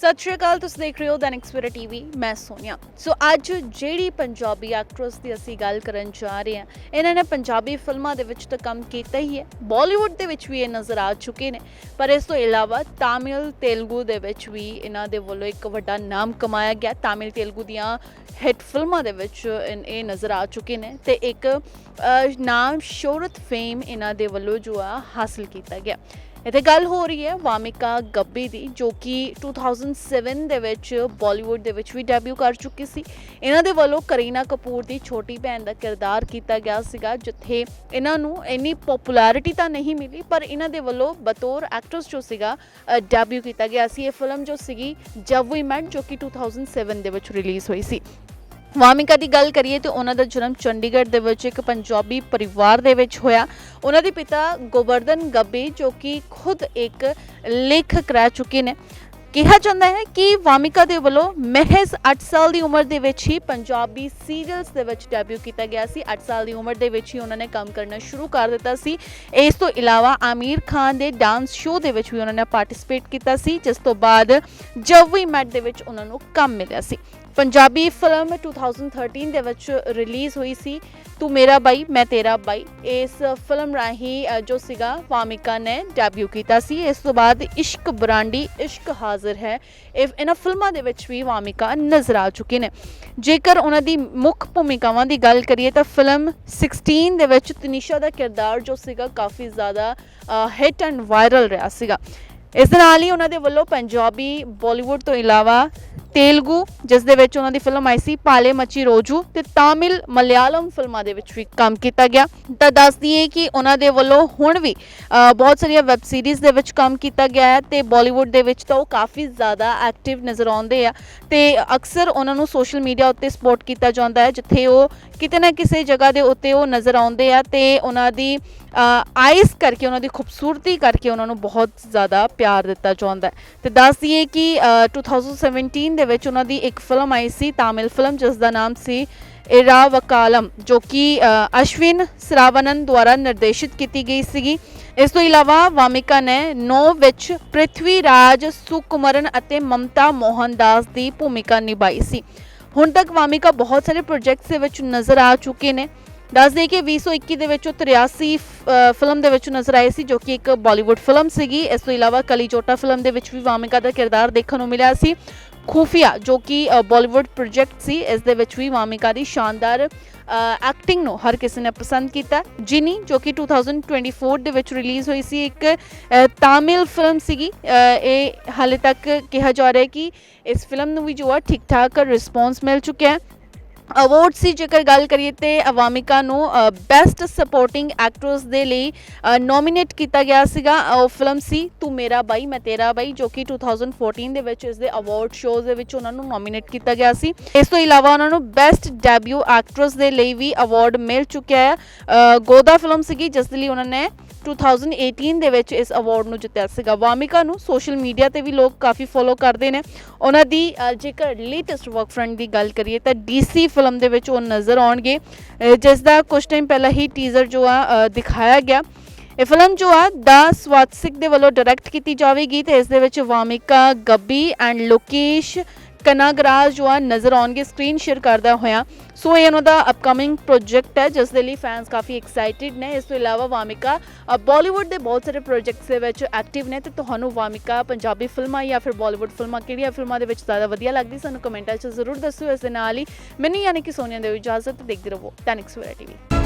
ਸਤਿ ਸ਼੍ਰੀ ਅਕਾਲ, ਤੁਸੀਂ ਦੇਖ ਰਹੇ ਹੋ ਦੈਨਿਕ ਸਵੇਰਾ ਟੀਵੀ, ਮੈਂ ਸੋਨੀਆ। ਸੋ ਅੱਜ ਜਿਹੜੀ ਪੰਜਾਬੀ ਐਕਟਰਸ ਦੀ ਅਸੀਂ ਗੱਲ ਕਰਨ ਜਾ ਰਹੇ ਹਾਂ, ਇਹਨਾਂ ਨੇ ਪੰਜਾਬੀ ਫਿਲਮਾਂ ਦੇ ਵਿੱਚ ਤਾਂ ਕੰਮ ਕੀਤਾ ਹੀ ਹੈ ਬਾਲੀਵੁੱਡ ਦੇ ਵਿੱਚ ਵੀ ਇਹ ਨਜ਼ਰ ਆ ਚੁੱਕੇ ਨੇ। ਪਰ ਇਸ ਤੋਂ ਇਲਾਵਾ ਤਾਮਿਲ ਤੇਲਗੂ ਦੇ ਵਿੱਚ ਵੀ ਇਹਨਾਂ ਦੇ ਵੱਲੋਂ ਇੱਕ ਵੱਡਾ ਨਾਮ ਕਮਾਇਆ ਗਿਆ। ਤਾਮਿਲ ਤੇਲਗੂ ਦੀਆਂ ਹਿੱਟ ਫਿਲਮਾਂ ਦੇ ਵਿੱਚ ਇਹ ਨਜ਼ਰ ਆ ਚੁੱਕੇ ਨੇ ਤੇ ਇੱਕ ਨਾਮ ਸ਼ੋਹਰਤ ਫੇਮ ਇਹਨਾਂ ਦੇ ਵੱਲੋਂ ਜੋ ਆ ਹਾਸਲ ਕੀਤਾ ਗਿਆ। ਇੱਥੇ ਗੱਲ ਹੋ ਰਹੀ ਹੈ ਵਾਮਿਕਾ ਗੱਬੀ ਦੀ, ਜੋ ਕਿ 2007 ਦੇ ਵਿੱਚ ਬਾਲੀਵੁੱਡ ਦੇ ਵਿੱਚ ਵੀ ਡੈਬਿਊ ਕਰ ਚੁੱਕੀ ਸੀ। ਇਹਨਾਂ ਦੇ ਵੱਲੋਂ ਕਰੀਨਾ ਕਪੂਰ ਦੀ ਛੋਟੀ ਭੈਣ ਦਾ ਕਿਰਦਾਰ ਕੀਤਾ ਗਿਆ ਸੀਗਾ, ਜਿੱਥੇ ਇਹਨਾਂ ਨੂੰ ਇੰਨੀ ਪਪੂਲੈਰਿਟੀ ਤਾਂ ਨਹੀਂ ਮਿਲੀ, ਪਰ ਇਹਨਾਂ ਦੇ ਵੱਲੋਂ ਬਤੌਰ ਐਕਟਰਸ ਜੋ ਸੀਗਾ ਡੈਬਿਊ ਕੀਤਾ ਗਿਆ ਸੀ। ਇਹ ਫਿਲਮ ਜੋ ਸੀਗੀ, ਜਬ ਵੀ ਮੈਟ, ਜੋ ਕਿ 2007 ਦੇ ਵਿੱਚ ਰਿਲੀਜ਼ ਹੋਈ ਸੀ। ਵਾਮਿਕਾ ਦੀ ਗੱਲ ਕਰੀਏ ਤੇ ਉਹਨਾਂ ਦਾ ਜਨਮ ਚੰਡੀਗੜ੍ਹ ਦੇ ਵਿੱਚ ਇੱਕ ਪੰਜਾਬੀ ਪਰਿਵਾਰ ਦੇ ਵਿੱਚ ਹੋਇਆ। ਉਹਨਾਂ ਦੇ ਪਿਤਾ ਗੋਵਰਧਨ ਗੱਬੀ ਜੋ ਕਿ ਖੁਦ ਇੱਕ ਲੇਖਕ ਰਹਿ ਚੁੱਕੇ ਨੇ। ਕਿਹਾ ਜਾਂਦਾ ਹੈ ਕਿ ਵਾਮਿਕਾ ਦੇ ਵੱਲੋਂ ਮਹਿਜ਼ 8 ਸਾਲ ਦੀ ਉਮਰ ਦੇ ਵਿੱਚ ਹੀ ਪੰਜਾਬੀ ਸੀਰੀਅਲਸ ਦੇ ਵਿੱਚ ਡੈਬਿਊ ਕੀਤਾ ਗਿਆ ਸੀ। 8 ਸਾਲ ਦੀ ਉਮਰ ਦੇ ਵਿੱਚ ਹੀ ਉਹਨਾਂ ਨੇ ਕੰਮ ਕਰਨਾ ਸ਼ੁਰੂ ਕਰ ਦਿੱਤਾ ਸੀ। ਇਸ ਤੋਂ ਇਲਾਵਾ ਆਮੀਰ ਖਾਨ ਦੇ ਡਾਂਸ ਸ਼ੋਅ ਦੇ ਵਿੱਚ ਵੀ ਉਹਨਾਂ ਨੇ ਪਾਰਟਿਸਿਪੇਟ ਕੀਤਾ ਸੀ, ਜਿਸ ਤੋਂ ਬਾਅਦ ਜਬ ਵੀ ਮੈਟ ਦੇ ਵਿੱਚ ਉਹਨਾਂ ਨੂੰ ਕੰਮ ਮਿਲਿਆ ਸੀ। ਪੰਜਾਬੀ ਫਿਲਮ 2013 ਦੇ ਵਿੱਚ ਰਿਲੀਜ਼ ਹੋਈ ਸੀ, ਤੂੰ ਮੇਰਾ ਬਾਈ, ਮੈਂ ਤੇਰਾ ਬਾਈ। ਇਸ ਫਿਲਮ ਰਾਹੀਂ ਜੋ ਸੀਗਾ, ਵਾਮਿਕਾ ਨੇ ਡੈਬਿਊ ਕੀਤਾ ਸੀ। ਇਸ ਤੋਂ ਬਾਅਦ ਇਸ਼ਕ ਬਰਾਂਡੀ, ਇਸ਼ਕ ਹਾਜ਼ਰ ਹੈ। ਇਹ, ਇਹਨਾਂ ਫਿਲਮਾਂ ਦੇ ਵਿੱਚ ਵੀ ਵਾਮਿਕਾ ਨਜ਼ਰ ਆ ਚੁੱਕੇ ਨੇ। ਜੇਕਰ ਉਹਨਾਂ ਦੀ ਮੁੱਖ ਭੂਮਿਕਾਵਾਂ ਦੀ ਗੱਲ ਕਰੀਏ ਤਾਂ ਫਿਲਮ 16 ਦੇ ਵਿੱਚ ਤਨੀਸ਼ਾ ਦਾ ਕਿਰਦਾਰ, ਜੋ ਸੀਗਾ, ਕਾਫੀ ਜ਼ਿਆਦਾ ਹਿੱਟ ਐਂਡ ਵਾਇਰਲ ਰਿਹਾ ਸੀਗਾ। ਇਸ ਦੇ ਨਾਲ ਹੀ ਉਹਨਾਂ ਦੇ ਵੱਲੋਂ ਪੰਜਾਬੀ ਬਾਲੀਵੁੱਡ ਤੋਂ ਇਲਾਵਾ ਤੇਲਗੂ, ਜਿਸ ਦੇ ਵਿੱਚ ਉਹਨਾਂ ਦੀ ਫਿਲਮ ਆਈ ਸੀ ਪਾਲੇ ਮੱਚੀ ਰੋਜੂ ਤੇ ਤਾਮਿਲ ਮਲਿਆਲਮ ਫਿਲਮਾਂ ਦੇ ਵਿੱਚ ਵੀ ਕੰਮ ਕੀਤਾ ਗਿਆ। ਤਾਂ ਦੱਸ ਦਈਏ ਕਿ ਉਹਨਾਂ ਦੇ ਵੱਲੋਂ ਹੁਣ ਵੀ ਬਹੁਤ ਸਾਰੀਆਂ ਵੈਬ ਸੀਰੀਜ਼ ਦੇ ਵਿੱਚ ਕੰਮ ਕੀਤਾ ਗਿਆ ਹੈ ਤੇ ਬਾਲੀਵੁੱਡ ਦੇ ਵਿੱਚ ਤਾਂ ਉਹ ਕਾਫੀ ਜ਼ਿਆਦਾ ਐਕਟਿਵ ਨਜ਼ਰ ਆਉਂਦੇ ਆ ਤੇ ਅਕਸਰ ਉਹਨਾਂ ਨੂੰ ਸੋਸ਼ਲ ਮੀਡੀਆ ਉੱਤੇ ਸਪੋਰਟ ਕੀਤਾ ਜਾਂਦਾ ਹੈ, ਜਿੱਥੇ ਉਹ ਕਿਤੇ ਨਾ ਕਿਸੇ ਜਗ੍ਹਾ ਦੇ ਉੱਤੇ ਉਹ ਨਜ਼ਰ ਆਉਂਦੇ ਆ ਤੇ ਉਹਨਾਂ ਦੀ ਆਈਸ ਕਰਕੇ ਉਹਨਾਂ ਦੀ ਖੂਬਸੂਰਤੀ ਕਰਕੇ ਉਹਨਾਂ ਨੂੰ ਬਹੁਤ ਜ਼ਿਆਦਾ ਪਿਆਰ ਦਿੱਤਾ ਜਾਂਦਾ ਹੈ। ਤੇ ਦੱਸ ਦਈਏ ਕਿ ਅ, 2017 ਦੇ ਵਿੱਚ ਉਹਨਾਂ ਦੀ ਇੱਕ ਫਿਲਮ ਆਈ ਸੀ ਤਾਮਿਲ ਫਿਲਮ ਜਿਸ ਦਾ ਨਾਮ ਸੀ ਇਰਾਵਕਾਲਮ ਜੋ ਕਿ ਅਸ਼ਵਿਨ ਸਰਾਵਨਨ ਦੁਆਰਾ ਨਿਰਦੇਸ਼ਿਤ ਕੀਤੀ ਗਈ ਸੀਗੀ। ਇਸ ਤੋਂ ਇਲਾਵਾ ਵਾਮਿਕਾ ਨੇ ਨੋ ਵਿੱਚ ਪ੍ਰਿਥਵੀ ਰਾਜ ਸੁਕੁਮਰਨ ਅਤੇ ਮਮਤਾ ਮੋਹਨਦਾਸ ਦੀ ਭੂਮਿਕਾ ਨਿਭਾਈ ਸੀ। ਹੁਣ ਤੱਕ ਵਾਮਿਕਾ ਬਹੁਤ ਸਾਰੇ ਪ੍ਰੋਜੈਕਟਸ ਦੇ ਵਿੱਚ ਨਜ਼ਰ ਆ ਚੁੱਕੇ ਨੇ। ਦੱਸ ਦੇਈਏ ਕਿ 2021 ਦੇ ਵਿੱਚ ਉਹ 83 ਫਿਲਮ ਦੇ ਵਿੱਚ ਨਜ਼ਰ ਆਏ ਸੀ ਜੋ ਕਿ ਇੱਕ ਬਾਲੀਵੁੱਡ ਫਿਲਮ ਸੀਗੀ। ਇਸ ਤੋਂ ਇਲਾਵਾ ਕਲੀਚੋਟਾ ਫਿਲਮ ਦੇ ਵਿੱਚ ਵੀ ਵਾਮਿਕਾ ਦਾ ਕਿਰਦਾਰ ਦੇਖਣ ਨੂੰ ਮਿਲਿਆ ਸੀ। ਖੂਫੀਆ ਜੋ ਕਿ ਅ, ਬਾਲੀਵੁੱਡ ਪ੍ਰੋਜੈਕਟ ਸੀ ਇਸ ਦੇ ਵਿੱਚ ਵੀ ਵਾਮਿਕਾ ਦੀ ਸ਼ਾਨਦਾਰ ਐਕਟਿੰਗ ਨੂੰ ਹਰ ਕਿਸੇ ਨੇ ਪਸੰਦ ਕੀਤਾ। ਜਿਨੀ ਜੋ ਕਿ 2024 ਦੇ ਵਿੱਚ ਰਿਲੀਜ਼ ਹੋਈ ਸੀ ਇੱਕ ਤਾਮਿਲ ਫਿਲਮ ਸੀਗੀ। ਇਹ ਹਾਲੇ ਤੱਕ ਕਿਹਾ ਜਾ ਰਿਹਾ ਹੈ ਕਿ ਇਸ ਫਿਲਮ ਨੂੰ ਵੀ ਜੋ ਆ ਠੀਕ ਠਾਕ ਰਿਸਪੌਂਸ ਮਿਲ ਚੁੱਕਿਆ ਹੈ। ਅਵਾਰਡ ਸੀ। ਜੇਕਰ ਗੱਲ ਕਰੀਏ ਤੇ ਅਵਾਮਿਕਾ ਨੂੰ ਬੈਸਟ ਸਪੋਰਟਿੰਗ ਐਕਟਰਸ ਦੇ ਲਈ ਨੋਮੀਨੇਟ ਕੀਤਾ ਗਿਆ ਸੀਗਾ। ਉਹ ਫਿਲਮ ਸੀ ਤੂੰ ਮੇਰਾ ਬਾਈ, ਮੈਂ ਤੇਰਾ ਬਾਈ, ਜੋ ਕਿ 2014 ਦੇ ਵਿੱਚ ਇਸ ਦੇ ਅਵਾਰਡ ਸ਼ੋਜ਼ ਦੇ ਵਿੱਚ ਉਹਨਾਂ ਨੂੰ ਨੋਮੀਨੇਟ ਕੀਤਾ ਗਿਆ ਸੀ। ਇਸ ਤੋਂ ਇਲਾਵਾ ਉਹਨਾਂ ਨੂੰ ਬੈਸਟ ਡੈਬਿਊ ਐਕਟਰਸ ਦੇ ਲਈ ਵੀ ਅਵਾਰਡ ਮਿਲ ਚੁੱਕਿਆ ਹੈ। ਗੋਦਾ ਫਿਲਮ ਸੀਗੀ, ਜਿਸ ਦੇ ਲਈ ਉਹਨਾਂ ਨੇ 2018 ਦੇ ਵਿੱਚ ਇਸ ਅਵਾਰਡ ਨੂੰ ਜਿੱਤਿਆ ਸੀਗਾ। ਵਾਮਿਕਾ ਨੂੰ ਸੋਸ਼ਲ ਮੀਡੀਆ ਤੇ ਵੀ ਲੋਕ ਕਾਫੀ ਫੋਲੋ ਕਰਦੇ ਨੇ। ਉਹਨਾਂ ਦੀ ਜੇਕਰ ਲੇਟੈਸਟ ਵਰਕ ਫਰੰਟ ਦੀ ਗੱਲ ਕਰੀਏ ਤਾਂ ਡੀਸੀ ਫਿਲਮ ਦੇ ਵਿੱਚ ਉਹ ਨਜ਼ਰ ਆਉਣਗੇ। ਜਿਸ ਦਾ ਕੁਝ ਟਾਈਮ ਪਹਿਲਾਂ ਹੀ ਟੀਜ਼ਰ ਜੋ ਆ ਦਿਖਾਇਆ ਗਿਆ। ਇਹ ਫਿਲਮ ਜੋ ਆ, ਦਾ ਸਵਾਤਸਿਕ ਦੇ ਵੱਲੋਂ ਡਾਇਰੈਕਟ ਕੀਤੀ ਜਾਵੇਗੀ ਤੇ ਇਸ ਦੇ ਵਿੱਚ ਵਾਮਿਕਾ, ਗੱਬੀ ਐਂਡ ਲੋਕੇਸ਼ ਕਨਾਗਰਾਜ ਜੋ ਆ, ਨਜ਼ਰ ਆਉਣਗੇ ਸਕਰੀਨ ਸ਼ੇਅਰ ਕਰਦਾ ਹੋਇਆ। ਸੋ ਇਹ ਉਹਨਾਂ ਦਾ ਅਪਕਮਿੰਗ ਪ੍ਰੋਜੈਕਟ ਹੈ, ਜਿਸ ਦੇ ਲਈ ਫੈਨਸ ਕਾਫੀ ਐਕਸਾਈਟਿਡ ਨੇ। ਇਸ ਤੋਂ ਇਲਾਵਾ ਵਾਮਿਕਾ ਬਾਲੀਵੁੱਡ ਦੇ ਬਹੁਤ ਸਾਰੇ ਪ੍ਰੋਜੈਕਟਸ ਦੇ ਵਿੱਚ ਐਕਟਿਵ ਨੇ ਤੇ ਤੁਹਾਨੂੰ ਵਾਮਿਕਾ ਪੰਜਾਬੀ ਫਿਲਮਾਂ ਜਾਂ ਫਿਰ ਬਾਲੀਵੁੱਡ ਫਿਲਮਾਂ ਕਿਹੜੀਆਂ ਫਿਲਮਾਂ ਦੇ ਵਿੱਚ ਜ਼ਿਆਦਾ ਵਧੀਆ ਲੱਗਦੀ, ਸਾਨੂੰ ਕਮੈਂਟਾਂ 'ਚ ਜ਼ਰੂਰ ਦੱਸਿਓ। ਇਸ ਦੇ ਨਾਲ ਹੀ ਮੈਨੂੰ ਯਾਨੀ ਕਿ ਸੋਨੀਆ ਦੇ ਇਜਾਜ਼ਤ, ਦੇਖਦੇ ਰਹੋ ਟੈਨਿਕਸ ਵੈਰਾ ਟੀਵੀ